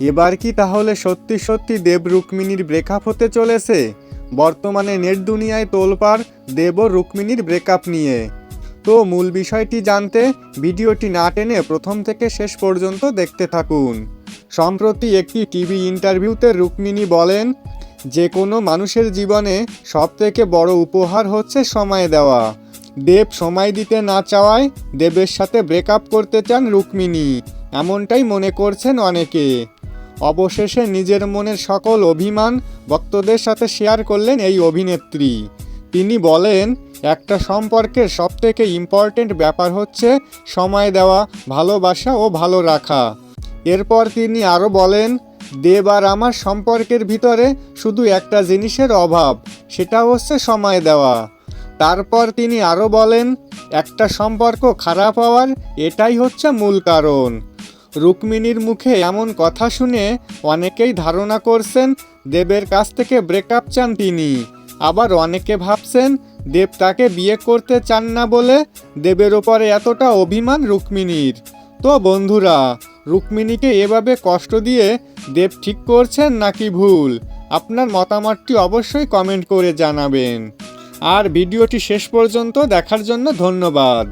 এবার কি তাহলে সত্যি সত্যি দেব রুক্মিণীর ব্রেকআপ হতে চলেছে? বর্তমানে নেট দুনিয়ায় তোলপাড় দেব ও রুক্মিণীর ব্রেকআপ নিয়ে। তো মূল বিষয়টি জানতে ভিডিওটি না টেনে প্রথম থেকে শেষ পর্যন্ত দেখতে থাকুন। সম্প্রতি একটি টিভি ইন্টারভিউতে রুক্মিণী বলেন যে কোনো মানুষের জীবনে সবথেকে বড় উপহার হচ্ছে সময় দেওয়া। দেব সময় দিতে না চাওয়ায় দেবের সাথে ব্রেকআপ করতে চান রুক্মিণী। এমনটাই মনে করছেন অনেকে। অবশেষে নিজের মনের সকল অভিমান ভক্তদের সাথে শেয়ার করলেন এই অভিনেত্রী। তিনি বলেন, একটা সম্পর্কের সবথেকে ইম্পর্ট্যান্ট ব্যাপার হচ্ছে সময় দেওয়া, ভালোবাসা ও ভালো রাখা। এরপর তিনি আরও বলেন, দেব আর আমার সম্পর্কের ভিতরে শুধু একটা জিনিসের অভাব, সেটা হচ্ছে সময় দেওয়া। তারপর তিনি আরও বলেন, একটা সম্পর্ক খারাপ হওয়ার, এটাই হচ্ছে মূল কারণ। রুক্মিণীর মুখে এমন কথা শুনে অনেকেই ধারণা করছেন দেবের কাছ থেকে ব্রেকআপ চান তিনি। আবার অনেকে ভাবছেন দেব তাকে বিয়ে করতে চান না বলে দেবের ওপরে এতটা অভিমান রুক্মিণীর। তো বন্ধুরা, রুক্মিণীকে এভাবে কষ্ট দিয়ে দেব ঠিক করছেন নাকি ভুল? আপনার মতামতটি অবশ্যই কমেন্ট করে জানাবেন। আর ভিডিওটি শেষ পর্যন্ত দেখার জন্য ধন্যবাদ।